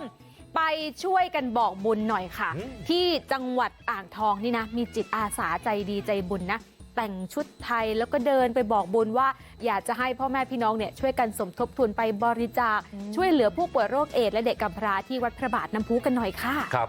มไปช่วยกันบอกบุญหน่อยค่ะอืมที่จังหวัดอ่างทองนี่นะ มีจิตอาสาใจดีใจบุญนะ แต่งชุดไทยแล้วก็เดินไปบอกบุญว่า อยากจะให้พ่อแม่พี่น้องเนี่ยช่วยกันสมทบทุนไปบริจาคช่วยเหลือผู้ป่วยโรคเอดส์และเด็กกำพร้าที่วัดพระบาทน้ำพุกันหน่อยค่ะครับ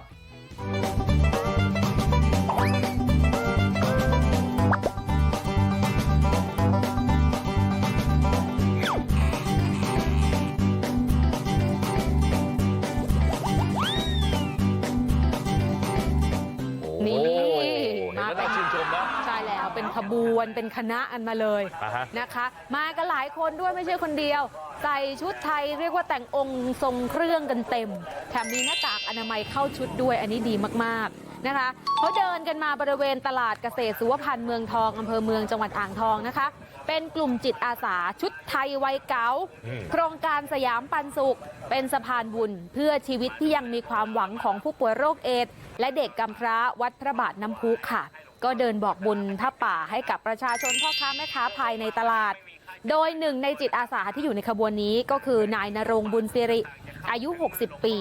วน่าชื่นชมนะใช่แล้วเป็นขบวนเป็นคณะอันมาเลยอ่าฮะนะคะ มากันหลายคนด้วยไม่ใช่คนเดียว ใส่ชุดไทยเรียกว่าแต่งองค์ทรงเครื่องกันเต็ม แถมมีหน้ากากอนามัยเข้าชุดด้วยอันนี้ดีมากๆ นะคะเขาเดินกันมาบริเวณตลาดเกษตรสุวพันธ์เมืองทองอำเภอเมืองจังหวัดอ่างทองนะคะ เป็นกลุ่มจิตอาสาชุดไทยวัยเก๋าอืมโครงการสยามปันสุข เป็นสะพานบุญเพื่อชีวิตที่ยังมีความหวังของผู้ป่วยโรคเอดส์และเด็กกำพร้าวัดพระบาทน้ำพุค่ะ ก็เดินบอกบุญผ้าป่าให้กับประชาชนพ่อค้าแม่ค้าภายในตลาด โดยหนึ่งในจิตอาสาที่อยู่ในขบวนนี้ก็คือนายนรงค์บุญสิริอายุ 60 ปี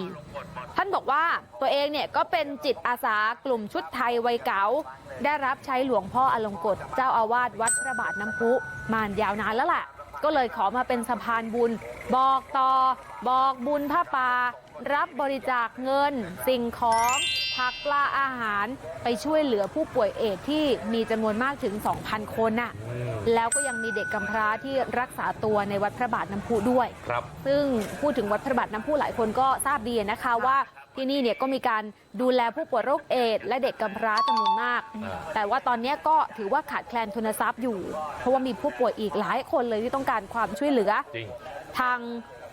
ท่านบอกว่าตัวเองเนี่ยก็เป็นจิตอาสากลุ่มชุดไทยวัยเก๋าได้รับใช้หลวงพ่ออลงกฎเจ้าอาวาสวัดพระบาทน้ำพุมานยาวนานแล้วล่ะ ก็เลยขอมาเป็นสะพานบุญ บอกต่อ บอกบุญผ้าป่ารับบริจาคเงิน สิ่งของผักปลาอาหารไปช่วยเหลือผู้ป่วยเอดที่มีจำนวนมากถึง 2,000 คนน่ะ แล้วก็ยังมีเด็กกำพร้าที่รักษาตัวในวัดพระบาทน้ำพุด้วยครับซึ่งพูดถึงวัดพระบาทน้ำพุหลายคนก็ทราบดีนะคะว่าที่นี่เนี่ยก็มีการดูแลผู้ป่วยโรคเอดส์และเด็กกำพร้าจำนวนมากอ่าแต่ว่าตอนนี้ก็ถือว่าขาดแคลนทุนทรัพย์อยู่ เพราะว่ามีผู้ป่วยอีกหลายคนเลยที่ต้องการความช่วยเหลือจริงทาง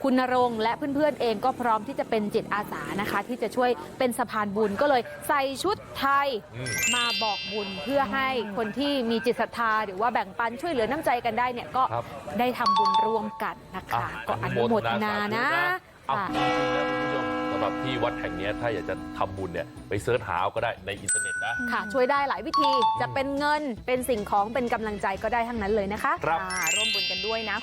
คุณนรงค์และเพื่อนๆเองก็พร้อมที่จะเป็นจิตอาสานะคะ ที่จะช่วยเป็นสะพานบุญก็เลยใส่ชุดไทยอืมมาบอกบุญเพื่อให้คนที่มีจิตศรัทธาหรือว่าแบ่งปันช่วยเหลือน้ำใจกันได้เนี่ยก็ครับได้ทำบุญร่วมกันนะคะอะก็อนุโมทนานะเอาค่ะจริงๆนะคุณผู้ชมสำหรับที่วัดแห่งเนี้ยถ้าอยากจะทำบุญเนี่ยไปเสิร์ชหาเอาก็ได้ในอินเทอร์เน็ตนะค่ะ ช่วยได้หลายวิธีจะเป็นเงินเป็นสิ่งของเป็นกำลังใจก็ได้ทั้งนั้นเลยนะคะครับค่ะร่วมบุญกันด้วยนะ